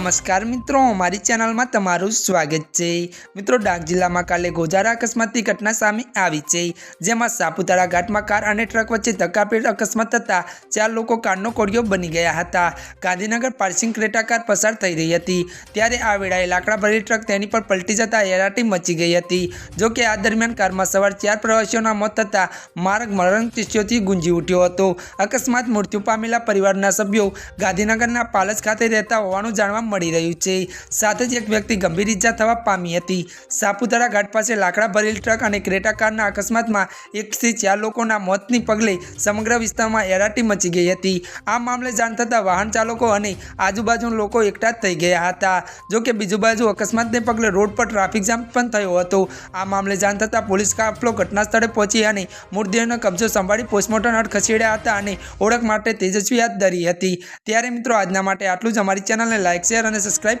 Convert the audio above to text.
નમસ્કાર મિત્રો, મારી ચેનલમાં તમારું સ્વાગત છે. મિત્રો, ડાંગ જિલ્લામાં કાલે ગોજારા અકસ્માતની ઘટના સામે આવી છે. જેમાં સાપુતારા ઘાટમાં કાર અને ટ્રક વચ્ચે ધક્કાપેટ અકસ્માત થતાં ચાર લોકો કારનો કોડિયો બની ગયા હતા. ગાંધીનગર પાર્સિંગ ક્રેટા કાર પસાર થઈ રહી હતી. ત્યારે આ વેળાએ લાકડા ભરેલી ટ્રક તેની પર પલટી જતાં હેરાટી મચી ગઈ હતી. જો કે આ દરમિયાન કારમાં સવાર ચાર પ્રવાસીઓના મોત થતાં માર્ગ મરણ તિશ્યોથી ગુંજી ઉઠ્યો હતો. અકસ્માત મૃત્યુ પામેલા પરિવારના સભ્યો ગાંધીનગરના પાલજ ખાતે રહેતા હોવાનું જાણવા મળી રહ્યું છે. સાથે જ એક વ્યક્તિ ગંભીર ઈજા થવા પામી હતી. સાપુતારા ઘાટ પાસે લાકડા ભરેલ ટ્રક અને ક્રેટા કારના અકસ્માતમાં એકથી ચાર લોકોના મોતની પગલે સમગ્ર વિસ્તારમાં એરાટી મચી ગઈ હતી. આ મામલે જાણ થતાં વાહન ચાલકો અને આજુબાજુના લોકો એકઠા થઈ ગયા હતા. જો કે બીજુ બાજુ અકસ્માતને પગલે રોડ પર ટ્રાફિક જામ પણ થયો હતો. આ મામલે જાણ થતાં પોલીસ કાફલો ઘટના સ્થળે પહોંચી અને મૃતદેહનો કબજો સંભાળી પોસ્ટમોર્ટમ અર્થ ખસેડ્યા હતા અને ઓળખ માટે તેજસ્વી હાથ ધરી હતી. ત્યારે મિત્રો, આજના માટે આટલું જ. અમારી ચેનલને લાઇક શેર અને સબસ્ક્રાઇબ